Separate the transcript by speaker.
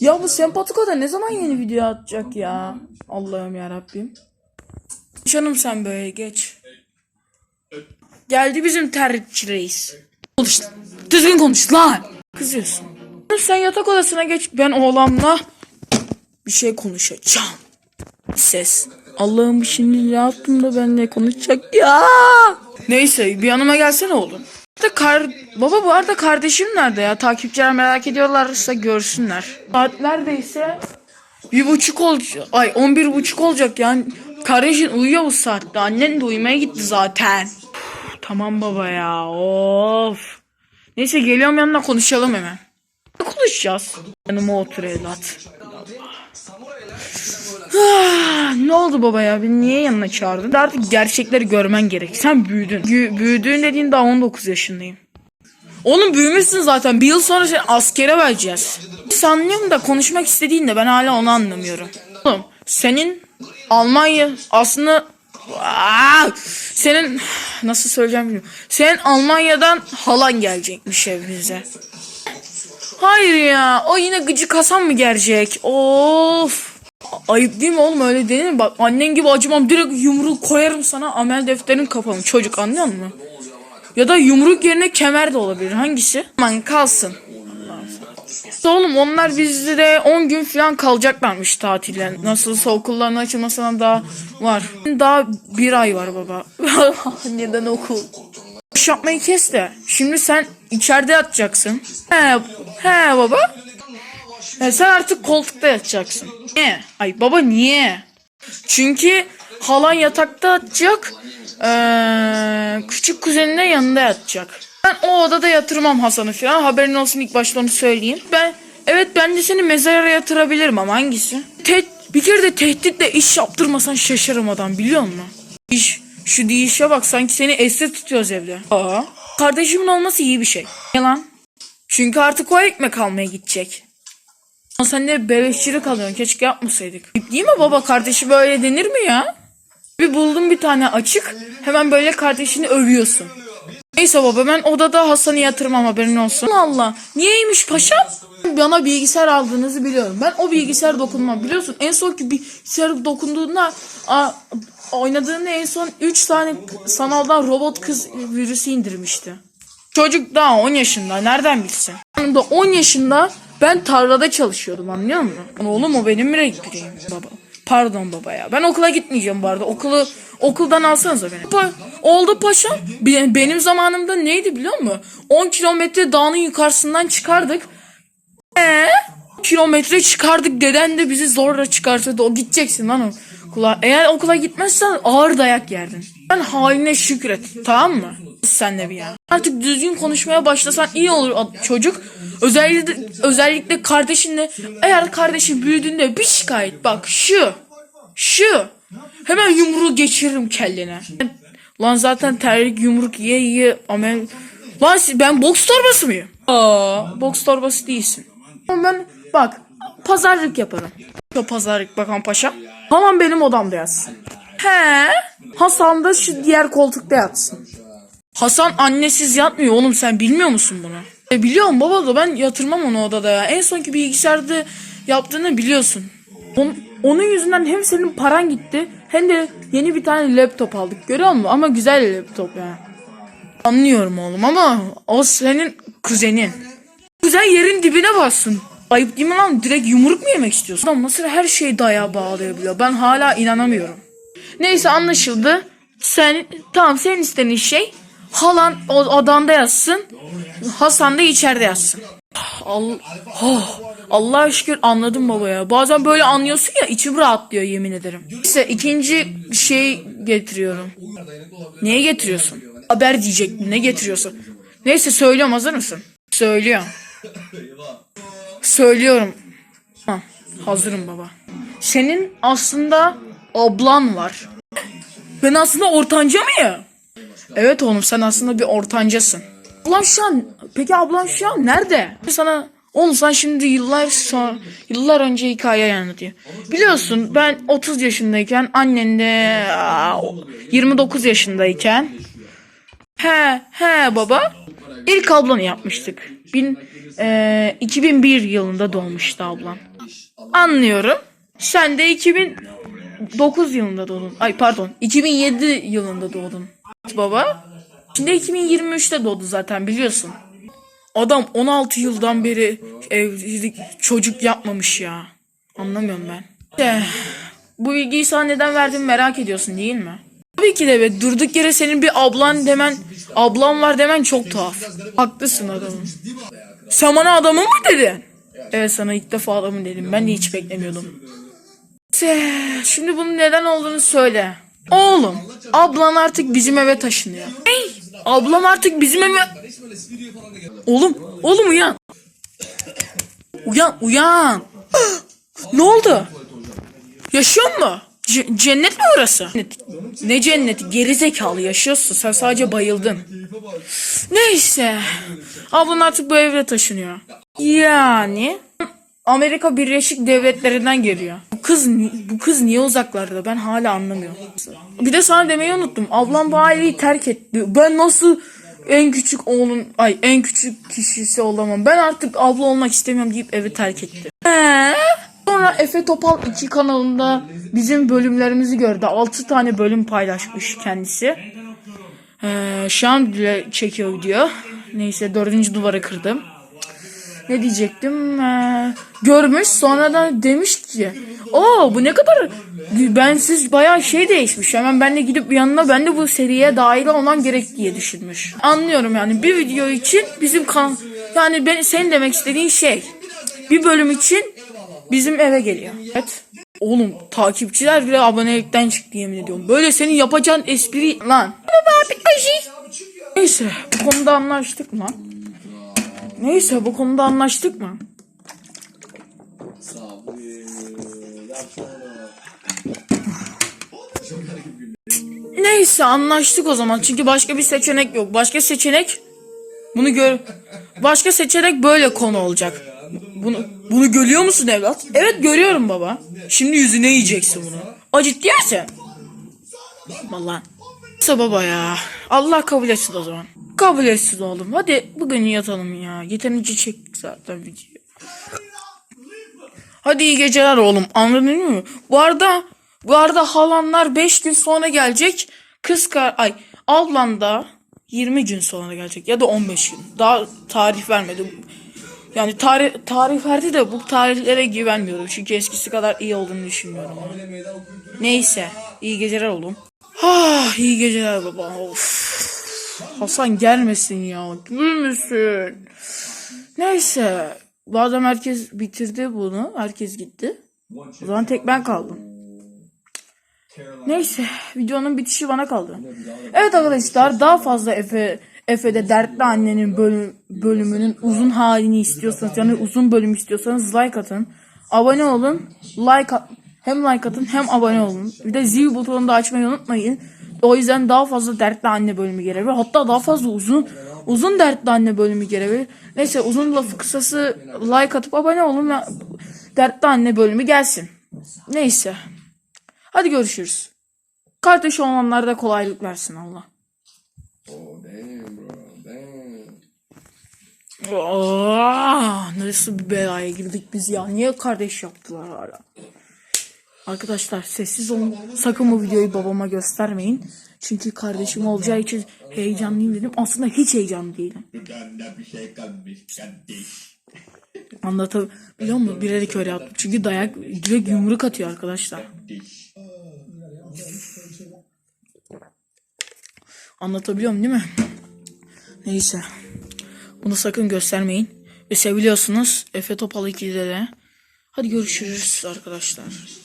Speaker 1: Ya bu sempatiko da ne zaman yeni video atacak ya? Allah'ım ya Rabbim. Canım sen böyle geç. Geldi bizim tercih reis. Konuş. Düzgün konuş lan. Kızıyorsun. Sen yatak odasına geç. Ben oğlamla bir şey konuşacağım. Ses. Allah'ım şimdi ne yaptım da benimle konuşacak ya. Neyse bir yanıma gelsene oğlum. Da kar... Baba bu arada kardeşim nerede ya? Takipçiler merak ediyorlarsa görsünler. Saat neredeyse bir buçuk olacak. Ay on bir buçuk olacak yani. Kardeşin uyuyor bu saatte. Annen de uyumaya gitti zaten. Üf, tamam baba ya. Of. Neyse geliyorum yanına konuşalım hemen. Ne konuşacağız? Yanıma otur evlat. Ah, ne oldu baba ya? Beni niye yanına çağırdın? Artık gerçekleri görmen gerek. Sen büyüdün. Gü- büyüdüğün dediğin daha 19 yaşındayım. Oğlum büyümüşsün zaten. Bir yıl sonra seni askere vereceğiz. Biz anlıyorum da konuşmak istediğinde ben hala onu anlamıyorum. Oğlum senin Almanya aslında Aa, senin nasıl söyleyeceğim bilmiyorum. Senin Almanya'dan halan gelecekmiş evimize. Hayır ya. O yine gıcık Hasan mı gelecek? Of. Ayıp değil mi oğlum öyle denir mi? Bak annen gibi acımam direkt yumruk koyarım sana amel defterin kafamı çocuk anlıyor musun? Ya da yumruk yerine kemer de olabilir hangisi? Aman kalsın. İşte Oğlum onlar bizde de 10 gün falan kalacaklarmış tatile. Nasılsa okulların açılmasına daha var. Daha bir ay var baba. Neden okul? İş yapmayı kes de. Şimdi sen içeride yatacaksın. He, he baba. He, sen artık koltukta yatacaksın. Niye? Ay baba niye? Çünkü halan yatakta yatacak. Ee, küçük kuzenin de yanında yatacak. Ben o odada yatırmam Hasan'ı falan. Haberin olsun ilk başta onu söyleyeyim. Ben evet ben de seni mezara yatırabilirim ama hangisi? Te bir kere de tehditle iş yaptırmasan şaşarım adam biliyor musun? İş, şu değişe bak sanki seni esir tutuyoruz evde. Aa, kardeşimin olması iyi bir şey. Yalan. Çünkü artık o ekmek almaya gidecek. Sen de beleşçilik alıyorsun. Keşke yapmasaydık. Değil mi baba? Kardeşi böyle denir mi ya? Bir buldum bir tane açık. Hemen böyle kardeşini övüyorsun. Neyse baba ben odada Hasan'ı yatırmam haberin olsun. Allah. Niyeymiş paşam? Bana bilgisayar aldığınızı biliyorum. Ben o bilgisayar dokunmam. Biliyorsun en son ki bilgisayar dokunduğunda a, oynadığında en son 3 tane sanaldan robot kız virüsü indirmişti. Çocuk daha 10 yaşında. Nereden bilsin? Da 10 yaşında ben tarlada çalışıyordum anlıyor musun? Oğlum o benim renkliğim baba. Pardon baba ya. Ben okula gitmeyeceğim bu arada. Okulu okuldan alsanıza beni. Pa- oldu paşa. Be- benim zamanımda neydi biliyor musun? 10 kilometre dağın yukarısından çıkardık. Eee? Kilometre çıkardık. Deden de bizi zorla çıkartırdı. O gideceksin lan okula. Eğer okula gitmezsen ağır dayak yerdin. Ben haline şükret. Tamam mı? Sen de bir ya. Artık düzgün konuşmaya başlasan iyi olur çocuk. Özellikle özellikle kardeşinle eğer kardeşin büyüdüğünde bir şikayet bak şu şu hemen yumruğu geçiririm kellene. Lan zaten terlik yumruk yiye yiye amel Lan ben boks torbası mıyım? Aa, boks torbası değilsin. Ama ben bak pazarlık yaparım. Şu pazarlık bakan paşa. Tamam benim odamda yatsın. He. Hasan da şu diğer koltukta yatsın. Hasan annesiz yatmıyor oğlum sen bilmiyor musun bunu? E biliyorum baba da ben yatırmam onu odada ya. En sonki bilgisayarda yaptığını biliyorsun. On- onun yüzünden hem senin paran gitti hem de yeni bir tane laptop aldık görüyor musun? Ama güzel laptop ya. Anlıyorum oğlum ama o senin kuzenin. Kuzen yerin dibine bassın. Ayıp değil mi lan? Direkt yumruk mu yemek istiyorsun? Adam nasıl her şeyi dayağa bağlayabiliyor? Ben hala inanamıyorum. Neyse anlaşıldı. Sen tamam senin istediğin şey halan odanda yatsın. Hasan da içeride yatsın. Allah, oh, Allah'a şükür anladım baba ya. Bazen böyle anlıyorsun ya içim rahatlıyor yemin ederim. Neyse ikinci şey getiriyorum. Neye getiriyorsun? Haber diyecektim. Ne getiriyorsun? Neyse söylüyorum hazır mısın? Söylüyorum. Söylüyorum. Ha, hazırım baba. Senin aslında ablan var. Ben aslında ortanca mıyım? Evet oğlum sen aslında bir ortancasın. Ablan şu an, peki ablan şu an nerede? Sana oğlum sen şimdi yıllar sonra, yıllar önce hikaye anlatıyor. Biliyorsun ben 30 yaşındayken annen de aa, 29 yaşındayken He he baba. İlk ablanı yapmıştık. Bin, e, 2001 yılında doğmuştu ablam. Anlıyorum. Sen de 2009 yılında doğdun. Ay pardon 2007 yılında doğdun. Baba. Şimdi 2023'te doğdu zaten biliyorsun. Adam 16 yıldan beri evlilik çocuk yapmamış ya. Anlamıyorum ben. De, bu bilgiyi sana neden verdim merak ediyorsun değil mi? Tabii ki de be durduk yere senin bir ablan demen ablam var demen çok tuhaf. Haklısın adamım. Sen bana adamın mı dedin? Evet sana ilk defa adamın dedim. Ben de hiç beklemiyordum. Se, Şimdi bunun neden olduğunu söyle. Oğlum, ablan artık bizim eve taşınıyor. Hey, ablam artık bizim eve... Oğlum, oğlum uyan. Uyan, uyan. ne oldu? Yaşıyor mu? C- cennet mi orası? Ne cenneti? Gerizekalı yaşıyorsun. Sen sadece bayıldın. Neyse. Ablan artık bu eve taşınıyor. Yani Amerika Birleşik Devletleri'nden geliyor. Bu kız bu kız niye uzaklarda? Ben hala anlamıyorum. Bir de sana demeyi unuttum. Ablam bu aileyi terk etti. Ben nasıl en küçük oğlun ay en küçük kişisi olamam. Ben artık abla olmak istemiyorum deyip evi terk etti. Ee? Sonra Efe Topal 2 kanalında bizim bölümlerimizi gördü. 6 tane bölüm paylaşmış kendisi. Ee, şu an bile çekiyor video. Neyse dördüncü duvarı kırdım. Ne diyecektim? Ee, görmüş sonradan demiş ki o bu ne kadar bensiz bayağı şey değişmiş. Hemen ben de gidip yanına ben de bu seriye dahil olmam gerek diye düşünmüş. Anlıyorum yani bir video için bizim kan yani ben senin demek istediğin şey bir bölüm için bizim eve geliyor. Evet. Oğlum takipçiler bile abonelikten çıktı yemin ediyorum. Böyle senin yapacağın espri lan. Neyse bu konuda anlaştık mı? Neyse bu konuda anlaştık mı? Neyse anlaştık o zaman çünkü başka bir seçenek yok. Başka seçenek bunu gör başka seçenek böyle konu olacak. Bunu bunu görüyor musun evlat? Evet görüyorum baba. Şimdi yüzüne yiyeceksin bunu. O ciddi misin? Vallahi. Neyse baba ya. Allah kabul etsin o zaman. Kabul etsin oğlum. Hadi bugün yatalım ya. Yeterince çektik zaten videoyu. Hadi iyi geceler oğlum. Anladın mı? Bu arada bu arada halanlar 5 gün sonra gelecek. Kız kar ay ablan da 20 gün sonra gelecek ya da 15 gün. Daha tarih vermedi. Yani tarih tarih verdi de bu tarihlere güvenmiyorum. Çünkü eskisi kadar iyi olduğunu düşünmüyorum. Neyse. iyi geceler oğlum. Ah iyi geceler baba. Of. Hasan gelmesin ya. Gülmesin. Neyse. Adam herkes bitirdi bunu. Herkes gitti. O zaman tek ben kaldım. Neyse. Videonun bitişi bana kaldı. Evet arkadaşlar daha fazla Efe Efe'de Dertli Annenin bölüm, bölümünün uzun halini istiyorsanız yani uzun bölüm istiyorsanız like atın. Abone olun. Like at, hem like atın hem abone olun. Bir de zil butonunu da açmayı unutmayın. O yüzden daha fazla Dertli Anne bölümü gelebilir. Hatta daha fazla uzun uzun Dertli Anne bölümü gelebilir. Neyse uzun lafı kısası like atıp abone olun ve Dertli Anne bölümü gelsin. Neyse. Hadi görüşürüz. Kardeş olanlara da kolaylık versin Allah.
Speaker 2: Oh damn, bro. Damn.
Speaker 1: Aa, nasıl bir belaya girdik biz ya? Niye kardeş yaptılar hala? Arkadaşlar sessiz olun. Sakın bu videoyu babama göstermeyin. Çünkü kardeşim olacağı için heyecanlıyım dedim. Aslında hiç heyecanlı değilim.
Speaker 2: Şey.
Speaker 1: Anlatabiliyor muyum? Bilerek öyle yaptım. Çünkü dayak direkt yumruk atıyor arkadaşlar.
Speaker 2: Kardeş.
Speaker 1: Anlatabiliyorum değil mi? Neyse. Bunu sakın göstermeyin. Ve seviliyorsunuz. Efe Topal 2'de de. Hadi görüşürüz arkadaşlar.